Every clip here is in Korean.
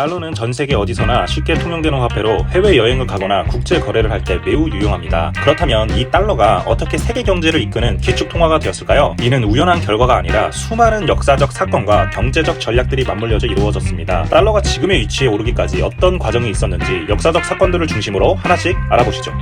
달러는 전 세계 어디서나 쉽게 통용되는 화폐로 해외 여행을 가거나 국제 거래를 할 때 매우 유용합니다. 그렇다면 이 달러가 어떻게 세계 경제를 이끄는 기축 통화가 되었을까요? 이는 우연한 결과가 아니라 수많은 역사적 사건과 경제적 전략들이 맞물려져 이루어졌습니다. 달러가 지금의 위치에 오르기까지 어떤 과정이 있었는지 역사적 사건들을 중심으로 하나씩 알아보시죠.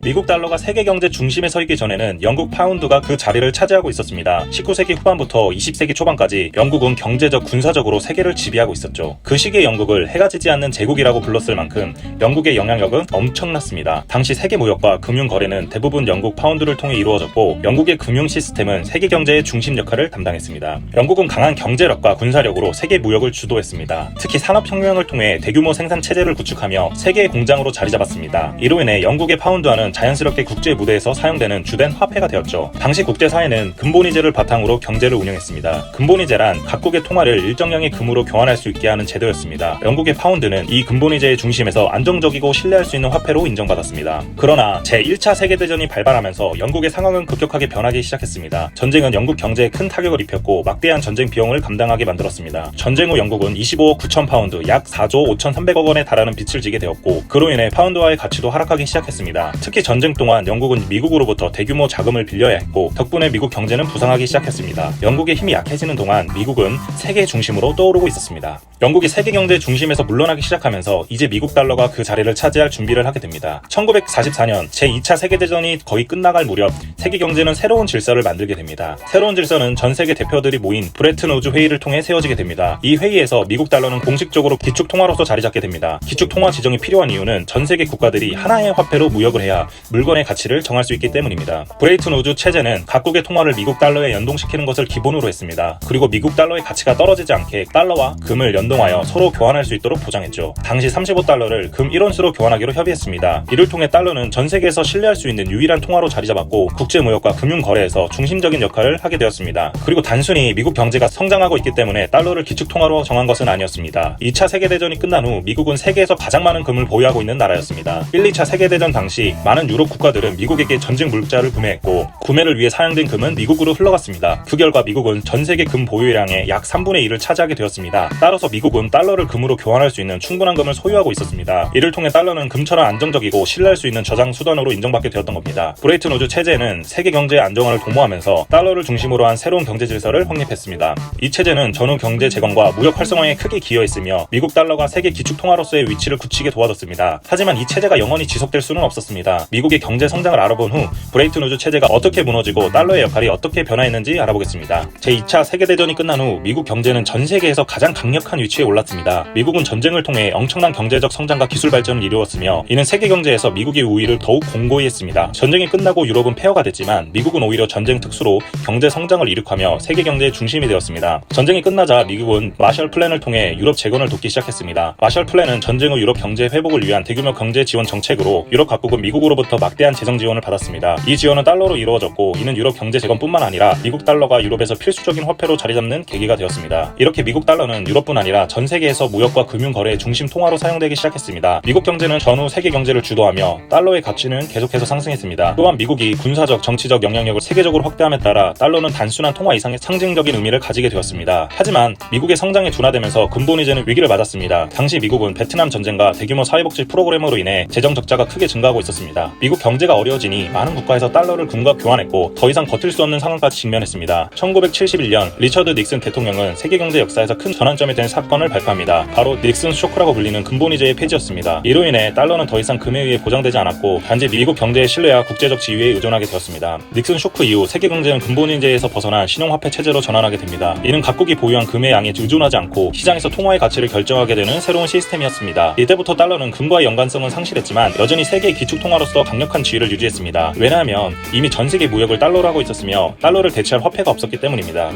미국 달러가 세계 경제 중심에 서 있기 전에는 영국 파운드가 그 자리를 차지하고 있었습니다. 19세기 후반부터 20세기 초반까지 영국은 경제적, 군사적으로 세계를 지배하고 있었죠. 그 시기의 영국을 해가 지지 않는 제국이라고 불렀을 만큼 영국의 영향력은 엄청났습니다. 당시 세계 무역과 금융 거래는 대부분 영국 파운드를 통해 이루어졌고 영국의 금융 시스템은 세계 경제의 중심 역할을 담당했습니다. 영국은 강한 경제력과 군사력으로 세계 무역을 주도했습니다. 특히 산업혁명을 통해 대규모 생산 체제를 구축하며 세계의 공장으로 자리 잡았습니다. 이로 인해 영국의 파운드 화는 자연스럽게 국제 무대에서 사용되는 주된 화폐가 되었죠. 당시 국제사회는 근본이제를 바탕으로 경제를 운영했습니다. 근본이제란 각국의 통화를 일정량의 금으로 교환할 수 있게 하는 제도였습니다. 영국의 파운드는 이 근본이제의 중심에서 안정적이고 신뢰할 수 있는 화폐로 인정받았습니다. 그러나 제1차 세계대전이 발발하면서 영국의 상황은 급격하게 변하기 시작했습니다. 전쟁은 영국 경제에 큰 타격을 입혔고 막대한 전쟁 비용을 감당하게 만들었습니다. 전쟁 후 영국은 25억 9천 파운드 약 4조 5,300억 원에 달하는 빚을 지게 되었고 그로 인해 파운드화의 가치도 하락하기 시작했습니다. 특히 전쟁 동안 영국은 미국으로부터 대규모 자금을 빌려야 했고 덕분에 미국 경제는 부상하기 시작했습니다. 영국의 힘이 약해지는 동안 미국은 세계 중심으로 떠오르고 있었습니다. 영국이 세계 경제 중심에서 물러나기 시작하면서 이제 미국 달러가 그 자리를 차지할 준비를 하게 됩니다. 1944년 제2차 세계대전이 거의 끝나갈 무렵 세계 경제는 새로운 질서를 만들게 됩니다. 새로운 질서는 전 세계 대표들이 모인 브레튼 우즈 회의를 통해 세워지게 됩니다. 이 회의에서 미국 달러는 공식적으로 기축 통화로서 자리 잡게 됩니다. 기축 통화 지정이 필요한 이유는 전 세계 국가들이 하나의 화폐로 무역을 해야 물건의 가치를 정할 수 있기 때문입니다. 브레이튼 우즈 체제는 각국의 통화를 미국 달러에 연동시키는 것을 기본으로 했습니다. 그리고 미국 달러의 가치가 떨어지지 않게 달러와 금을 연 동하여 서로 교환할 수 있도록 보장했죠. 당시 35달러를 금 1원수로 교환하기로 협의했습니다. 이를 통해 달러는 전 세계에서 신뢰할 수 있는 유일한 통화로 자리 잡았고 국제 무역과 금융 거래에서 중심적인 역할을 하게 되었습니다. 그리고 단순히 미국 경제가 성장하고 있기 때문에 달러를 기축 통화로 정한 것은 아니었습니다. 2차 세계 대전이 끝난 후 미국은 세계에서 가장 많은 금을 보유하고 있는 나라였습니다. 1, 2차 세계 대전 당시 많은 유럽 국가들은 미국에게 전쟁 물자를 구매했고 구매를 위해 사용된 금은 미국으로 흘러갔습니다. 그 결과 미국은 전 세계 금 보유량의 약 3분의 1을 차지하게 되었습니다. 따라서 미 국은 달러를 금으로 교환할 수 있는 충분한 금을 소유하고 있었습니다. 이를 통해 달러는 금처럼 안정적이고 신뢰할 수 있는 저장 수단으로 인정받게 되었던 겁니다. 브레이튼 우즈 체제는 세계 경제의 안정화를 도모하면서 달러를 중심으로 한 새로운 경제 질서를 확립했습니다. 이 체제는 전후 경제 재건과 무역 활성화에 크게 기여했으며 미국 달러가 세계 기축 통화로서의 위치를 굳히게 도와줬습니다. 하지만 이 체제가 영원히 지속될 수는 없었습니다. 미국의 경제 성장을 알아본 후 브레이튼 우즈 체제가 어떻게 무너지고 달러의 역할이 어떻게 변화했는지 알아보겠습니다. 제2차 세계대전이 끝난 후 미국 경제는 전 세계에서 가장 강력한 위치 에 올랐습니다. 미국은 전쟁을 통해 엄청난 경제적 성장과 기술 발전을 이루었으며 이는 세계 경제에서 미국의 우위를 더욱 공고히 했습니다. 전쟁이 끝나고 유럽은 폐허가 됐지만 미국은 오히려 전쟁 특수로 경제 성장을 이룩하며 세계 경제의 중심이 되었습니다. 전쟁이 끝나자 미국은 마셜 플랜을 통해 유럽 재건을 돕기 시작했습니다. 마셜 플랜은 전쟁 후 유럽 경제 회복을 위한 대규모 경제 지원 정책으로 유럽 각국은 미국으로부터 막대한 재정 지원을 받았습니다. 이 지원은 달러로 이루어졌고 이는 유럽 경제 재건뿐만 아니라 미국 달러가 유럽에서 필수적인 화폐로 자리 잡는 계기가 되었습니다. 이렇게 미국 달러는 유럽뿐 아니라 전 세계에서 무역과 금융 거래의 중심 통화로 사용되기 시작했습니다. 미국 경제는 전후 세계 경제를 주도하며 달러의 가치는 계속해서 상승했습니다. 또한 미국이 군사적, 정치적 영향력을 세계적으로 확대함에 따라 달러는 단순한 통화 이상의 상징적인 의미를 가지게 되었습니다. 하지만 미국의 성장이 둔화되면서 근본 이제는 위기를 맞았습니다. 당시 미국은 베트남 전쟁과 대규모 사회복지 프로그램으로 인해 재정 적자가 크게 증가하고 있었습니다. 미국 경제가 어려워지니 많은 국가에서 달러를 금과 교환했고 더 이상 버틸 수 없는 상황까지 직면했습니다. 1971년 리처드 닉슨 대통령은 세계 경제 역사에서 큰 전환점이 된 사건 을 발표합니다. 바로 닉슨 쇼크라고 불리는 근본이제의 폐지였습니다. 이로 인해 달러는 더 이상 금에 의해 보장되지 않았고 단지 미국 경제의 신뢰와 국제적 지위에 의존하게 되었습니다. 닉슨 쇼크 이후 세계 경제는 근본이제에서 벗어난 신용화폐 체제로 전환하게 됩니다. 이는 각국이 보유한 금의 양에 의존하지 않고 시장에서 통화의 가치를 결정하게 되는 새로운 시스템이었습니다. 이때부터 달러는 금과의 연관성은 상실했지만 여전히 세계 기축 통화로서 강력한 지위를 유지했습니다. 왜냐하면 이미 전 세계 무역을 달러로 하고 있었으며 달러를 대체할 화폐가 없었기 때문입니다.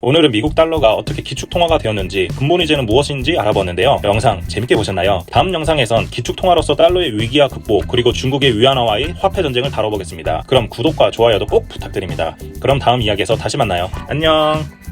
오늘은 미국 달러가 어떻게 기축 통화가 되었는지 근본 이제는 무엇인지 알아봤는데요. 영상 재밌게 보셨나요? 다음 영상에선 기축 통화로서 달러의 위기와 극복 그리고 중국의 위안화와의 화폐 전쟁을 다뤄보겠습니다. 그럼 구독과 좋아요도 꼭 부탁드립니다. 그럼 다음 이야기에서 다시 만나요. 안녕.